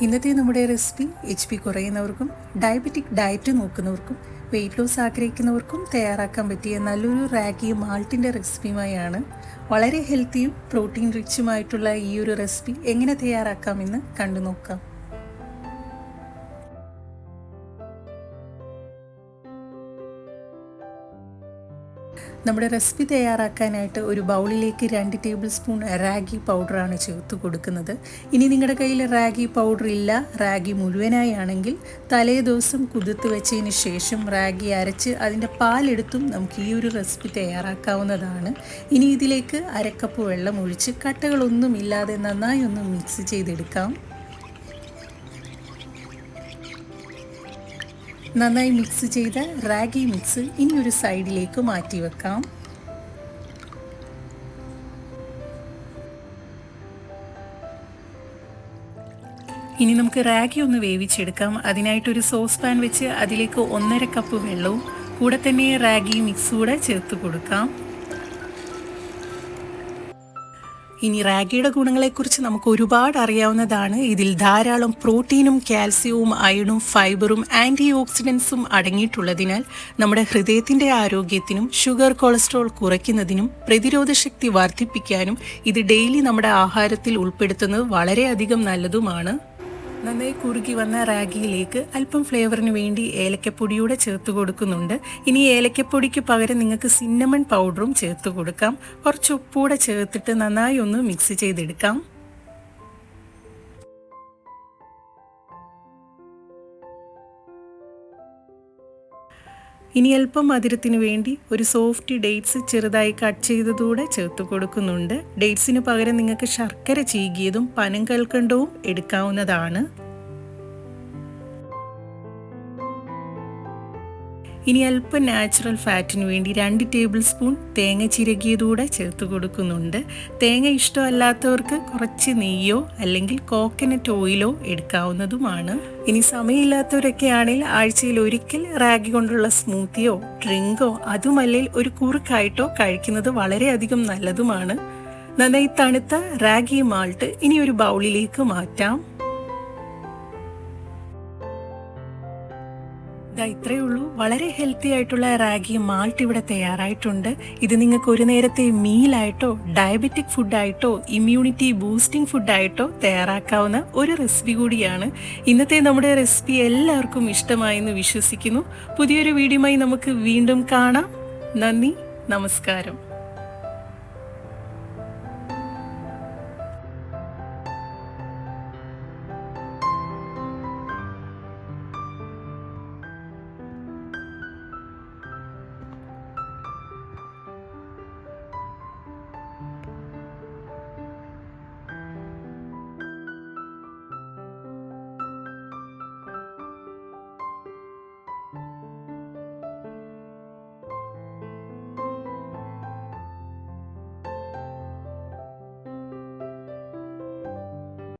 ഇന്നത്തെ നമ്മുടെ recipe H P കുറയുന്നവർക്കും ഡയബറ്റിക് ഡയറ്റ് നോക്കുന്നവർക്കും വെയിറ്റ് ലോസ് ആഗ്രഹിക്കുന്നവർക്കും തയ്യാറാക്കാൻ പറ്റിയ നല്ലൊരു റാഗി മാൾട്ടിന്റെ റെസിപ്പിയുമായാണ് വളരെ ഹെൽത്തിയും പ്രോട്ടീൻ റിച്ചുമായിട്ടുള്ള ഈ ഒരു റെസിപ്പി എങ്ങനെ തയ്യാറാക്കാമെന്ന് കണ്ടു നോക്കാം നമ്മുടെ റെസിപ്പി തയ്യാറാക്കാനായിട്ട് ഒരു ബൗളിലേക്ക് രണ്ട് ടേബിൾ സ്പൂൺ റാഗി പൗഡറാണ് ചേർത്ത് കൊടുക്കുന്നത്. ഇനി നിങ്ങളുടെ കയ്യിൽ റാഗി പൗഡർ ഇല്ല റാഗി മുഴുവനായി ആണെങ്കിൽ തലേ ദിവസം കുതിർത്ത് വെച്ചതിന് ശേഷം റാഗി അരച്ച് അതിന്റെ പാലെടുത്തും നമുക്ക് ഈ ഒരു റെസിപ്പി തയ്യാറാക്കാവുന്നതാണ്. ഇനി ഇതിലേക്ക് അരക്കപ്പ് വെള്ളം ഒഴിച്ച് കട്ടകളൊന്നും ഇല്ലാതെ നന്നായി ഒന്ന് മിക്സ് ചെയ്തെടുക്കാം. നന്നായി മിക്സ് ചെയ്ത റാഗി മിക്സ് ഇനി ഒരു സൈഡിലേക്ക് മാറ്റി വെക്കാം. ഇനി നമുക്ക് റാഗി ഒന്ന് വേവിച്ചെടുക്കാം. അതിനായിട്ടൊരു സോസ് പാൻ വെച്ച് അതിലേക്ക് ഒന്നര കപ്പ് വെള്ളവും കൂടെ തന്നെ റാഗി മിക്സ് കൂടെ ചേർത്ത് കൊടുക്കാം. ഇനി റാഗിയുടെ ഗുണങ്ങളെക്കുറിച്ച് നമുക്ക് ഒരുപാട് അറിയാവുന്നതാണ്. ഇതിൽ ധാരാളം പ്രോട്ടീനും കാൽസ്യവും അയണും ഫൈബറും ആന്റി ഓക്സിഡൻസും അടങ്ങിയിട്ടുള്ളതിനാൽ നമ്മുടെ ഹൃദയത്തിന്റെ ആരോഗ്യത്തിനും ഷുഗർ കൊളസ്ട്രോൾ കുറയ്ക്കുന്നതിനും പ്രതിരോധശക്തി വർദ്ധിപ്പിക്കാനും ഇത് ഡെയിലി നമ്മുടെ ആഹാരത്തിൽ ഉൾപ്പെടുത്തുന്നത് വളരെയധികം നല്ലതുമാണ്. നന്നായി കുറുകി വന്ന റാഗിയിലേക്ക് അല്പം ഫ്ലേവറിന് വേണ്ടി ഏലക്കപ്പൊടിയൂടെ ചേർത്ത് കൊടുക്കുന്നുണ്ട്. ഇനി ഏലക്കപ്പൊടിക്ക് പകരം നിങ്ങൾക്ക് സിന്നമൺ പൗഡറും ചേർത്ത് കൊടുക്കാം. കുറച്ച് ഉപ്പൂടെ ചേർത്തിട്ട് നന്നായി ഒന്ന് മിക്സ് ചെയ്തെടുക്കാം. ഇനി അല്പം മധുരത്തിന് വേണ്ടി ഒരു സോഫ്റ്റ് ഡേറ്റ്സ് ചെറുതായി കട്ട് ചെയ്തതൂടെ ചേർത്ത് കൊടുക്കുന്നുണ്ട്. ഡേറ്റ്സിന് പകരം നിങ്ങൾക്ക് ശർക്കര ചീകിയതും പനം കൽക്കണ്ടവും എടുക്കാവുന്നതാണ്. ഇനി അല്പം നാച്ചുറൽ ഫാറ്റിന് വേണ്ടി രണ്ട് ടേബിൾ സ്പൂൺ തേങ്ങ ചിരകിയതൂടെ ചേർത്ത് കൊടുക്കുന്നുണ്ട്. തേങ്ങ ഇഷ്ടമല്ലാത്തവർക്ക് കുറച്ച് നെയ്യോ അല്ലെങ്കിൽ കോക്കനട്ട് ഓയിലോ എടുക്കാവുന്നതുമാണ്. ഇനി സമയമില്ലാത്തവരൊക്കെ ആണെങ്കിൽ ആഴ്ചയിൽ ഒരിക്കൽ റാഗി കൊണ്ടുള്ള സ്മൂത്തിയോ ഡ്രിങ്കോ അതുമല്ലെങ്കിൽ ഒരു കുറുക്കായിട്ടോ കഴിക്കുന്നത് വളരെയധികം നല്ലതുമാണ്. നന്നായി തണുത്ത റാഗി മാൾട്ട് ഇനി ഒരു ബൗളിലേക്ക് മാറ്റാം. ഇത്രയേ ഉള്ളൂ. വളരെ ഹെൽത്തി ആയിട്ടുള്ള റാഗി മാൾട്ട് ഇവിടെ തയ്യാറായിട്ടുണ്ട്. ഇത് നിങ്ങൾക്ക് ഒരു നേരത്തെ മീലായിട്ടോ ഡയബറ്റിക് ഫുഡായിട്ടോ ഇമ്മ്യൂണിറ്റി ബൂസ്റ്റിംഗ് ഫുഡായിട്ടോ തയ്യാറാക്കാവുന്ന ഒരു റെസിപ്പി കൂടിയാണ്. ഇന്നത്തെ നമ്മുടെ റെസിപ്പി എല്ലാവർക്കും ഇഷ്ടമായെന്ന് വിശ്വസിക്കുന്നു. പുതിയൊരു വീഡിയോയുമായി നമുക്ക് വീണ്ടും കാണാം. നന്ദി നമസ്കാരം.